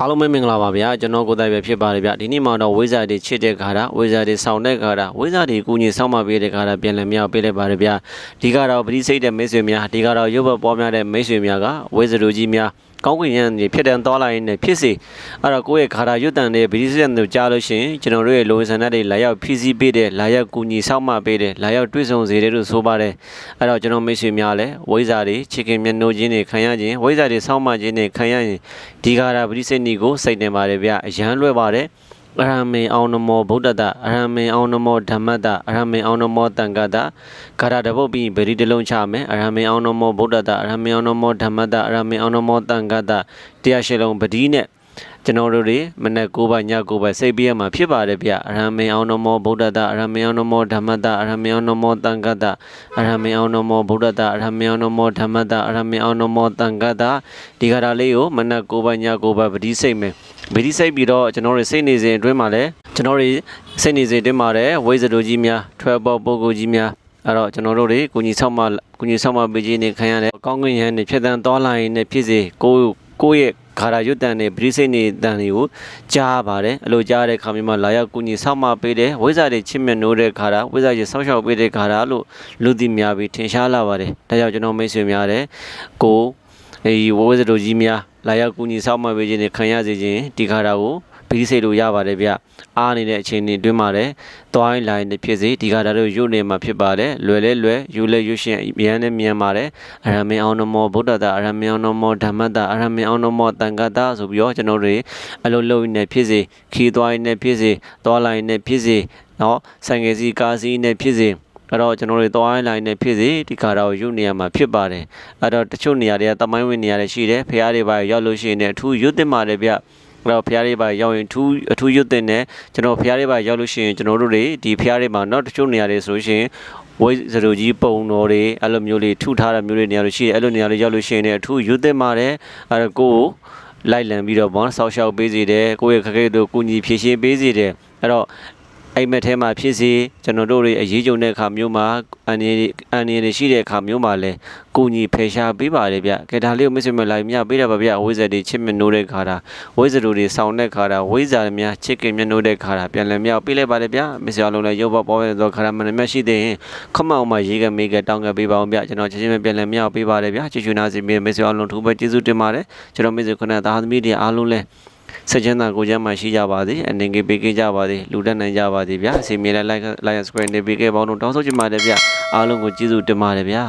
အားလုံးပဲမင်္ဂလာပါဗျာကျွန်တော်ကိုယ်တိုင်ပဲဖြစ်ပါတယ်ဗျဒီနေ့မှတော့ဝိဇာတွေချစ်တဲ့ခါတာဝိဇာတွေဆောင်တဲ့ခါတာဝိဇာတွေကူညီဆောင်မပေးတဲ့ခါတာပြန်လည်မြောက်ပေးလိုက်ပါတယ်ဗျဒီကတော့ပရိစိတ်တဲ့မိတ်ဆွေများဒီကတော့ရုပ်ဘက်ပေါ်များတဲ့မိတ်ဆွေများကဝိဇာတို့ကြီးများ ကောင်းကင်ရန်တွေဖြစ်တဲ့သွားလာရင်းနဲ့ဖြစ်စေအဲ့တော့ကိုယ့်ရဲ့ခါတာရွတ်တန်တဲ့ပရိစိတ်တို့ကြားလို့ရှိရင်ကျွန်တော်တို့ရဲ့လိုဝင်ဆန္ဒတွေလာရောက်ဖြည့်ဆည်းပေးတဲ့လာရောက်ကူညီဆောင်မပေးတဲ့လာရောက်တွေ့ဆုံစေတဲ့လို့ဆိုပါတယ်အဲ့တော့ကျွန်တော်မိတ်ဆွေများလည်းဝိဇာတွေချစ်ခင်မျက်နှာချင်းတွေခံရခြင်းဝိဇာတွေဆောင်မခြင်းတွေခံရရင်ဒီကာရာပရိစိတ်နီကိုစိတ်နေပါတယ်ဗျအရန်လွဲပါတယ် အရဟမေအောင်နမောဗုဒ္ဓတအရဟမေအောင်နမောဓမ္မတအရဟမေအောင်နမောတံဃတဂါရတပုတ်ပြီးဗေဒီတလုံးချမယ်အရဟမေအောင်နမောဗုဒ္ဓတအရဟမေအောင်နမောဓမ္မတအရဟမေအောင်နမောတံဃတတရားရှိလုံးပတိနဲ့ကျွန်တော်တို့တွေမနေ့9ပါးည9ပါးစိတ်ပြည့်မှာဖြစ်ပါတယ်ဗျအရဟမေအောင်နမောဗုဒ္ဓတအရဟမေအောင်နမောဓမ္မတအရဟမေအောင်နမောတံဃတအရဟမေအောင်နမောဗုဒ္ဓတအရဟမေအောင်နမောဓမ္မတအရဟမေအောင်နမောတံဃတဒီကရာလေးကိုမနေ့9ပါးည9ပါးပတိစိတ်မယ် ဗီဒီစိတ်ပြီးတော့ကျွန်တော်တို့စိတ်နေစဉ်အတွင်းမှာလည်းကျွန်တော်တို့စိတ်နေစဉ်အတွင်းမှာလည်းဝိဇ္ဇတို့ကြီးများထွဲပေါ်ပုဂ္ဂိုလ်ကြီးများအဲ့တော့ကျွန်တော်တို့တွေကိုကြီးဆောက်မကိုကြီးဆောက်မပေးခြင်းနေခံရတဲ့ကောင်းကင်ရဟန်းနေဖြစ်တန်သွားလာရင်နဲ့ဖြစ်စေကိုကိုယ့်ရဲ့ခါရာရွတ်တန်နဲ့ဗီဒီစိတ်နေတန်တွေကိုကြားပါတယ်အဲ့လိုကြားတဲ့ခါမျိုးမှာလာရောက်ကိုကြီးဆောက်မပေးတယ်ဝိဇ္ဇတွေချစ်မြတ်နိုးတဲ့ခါရာဝိဇ္ဇကြီးဆောက်ရှောက်ပေးတဲ့ခါရာလို့လူသိများပြီးထင်ရှားလာပါတယ်ဒါကြောင့်ကျွန်တော်မိတ်ဆွေများတဲ့ကိုအဲ ဒီဝဝဇတို့ကြီးများလာရောက်ကူညီဆောက်မှပေးခြင်းနဲ့ခံရစေခြင်းဒီခါတာကိုဗီဒီစိတ်လို့ရပါတယ်ဗျအားနေတဲ့အချိန်တွေတွင်းမှာလည်းသွားရင်လာရင်လည်းဖြစ်စေဒီခါတာတို့ရုပ်နေမှာဖြစ်ပါတယ်လွယ်လဲလွယ်ယူလဲယူရှင်မြန်နဲ့မြန်ပါတယ်အရမေအောင်နမောဗုဒ္ဓတာအရမေအောင်နမောဓမ္မတာအရမေအောင်နမောတန်ခတာဆိုပြီးတော့ကျွန်တော်တို့အလုံးလုံးနေဖြစ်စေခီးသွားရင်လည်းဖြစ်စေသွားလာရင်လည်းဖြစ်စေနော်ဆိုင်ငယ်စီကားစီနဲ့ဖြစ်စေ အဲ့တော့ကျွန်တော်တို့သွားလိုင်းနဲ့ဖြစ်စေဒီခါတော့ရုပ်နေရာမှာဖြစ်ပါတယ်အဲ့တော့တချို့နေရာတွေကတမိုင်းဝင်နေရာတွေရှိတယ်ဖះတွေပါရောက်လို့ရှိရင်လည်းအထူးရွတ်တင်ပါတယ်ဗျအဲ့တော့ဖះတွေပါရောက်ရင်ထူးအထူးရွတ်တင်တယ်ကျွန်တော်ဖះတွေပါရောက်လို့ရှိရင်ကျွန်တော်တို့တွေဒီဖះတွေမှာနောက်တချို့နေရာတွေဆိုလို့ရှိရင်ဝိဇရိုကြီးပုံတော်တွေအဲ့လိုမျိုးလေးထုထားတဲ့မျိုးတွေနေရာတွေရှိတယ်အဲ့လိုနေရာတွေရောက်လို့ရှိရင်လည်းအထူးရွတ်တင်ပါတယ်အဲ့တော့ကိုယ်လိုက်လံပြီးတော့ဘောဆောက်ရှောက်ပေးစီတယ်ကိုယ့်ရဲ့ခက်ခဲတို့ကုညီဖြည့်ရှင်းပေးစီတယ်အဲ့တော့ အိမ်မက်ထဲမှာဖြစ်စေကျွန်တော်တို့တွေအရေးကြုံတဲ့အခါမျိုးမှာအန်ရအန်ရတွေရှိတဲ့အခါမျိုးမှာလည်းကိုညီဖေရှားပေးပါတယ်ဗျကဲဒါလေးကိုမစ္စမလိုက်မြပေးတာပါဗျဝိဇ္ဇာတွေချစ်မြနိုးတဲ့ခါတာဝိဇ္ဇာတို့တွေဆောင်းတဲ့ခါတာဝိဇ္ဇာများချစ်ခင်မြနိုးတဲ့ခါတာပြန်လည်မြောက်ပေးလိုက်ပါတယ်ဗျမစ္စရလုံးလည်းရုပ်ပေါ်ပေါ်တဲ့ခါတာမနမရှိသေးရင်ခမောင်မှာရေးကမေးကတောင်းကပေးပါအောင်ဗျကျွန်တော်ချက်ချင်းပဲပြန်လည်မြောက်ပေးပါတယ်ဗျချစ်ချူနာစီမစ္စရလုံးထူးပဲကျေးဇူးတင်ပါတယ်ကျွန်တော်မစ္စခဏသားသမီးတွေအားလုံးလည်း ဆက်ချမ်းသာကိုချမ်းမှရှိကြပါစေအနေငယ်ပေးခဲ့ကြပါစေလူတက်နိုင်ကြပါစေဗျာအစီအမြေလိုက်လိုက် subscribe နေပေးခဲ့ပေါင်းတော့တောင်းဆိုချင်ပါတယ်ဗျအားလုံးကိုကျေးဇူးတင်ပါတယ်ဗျာ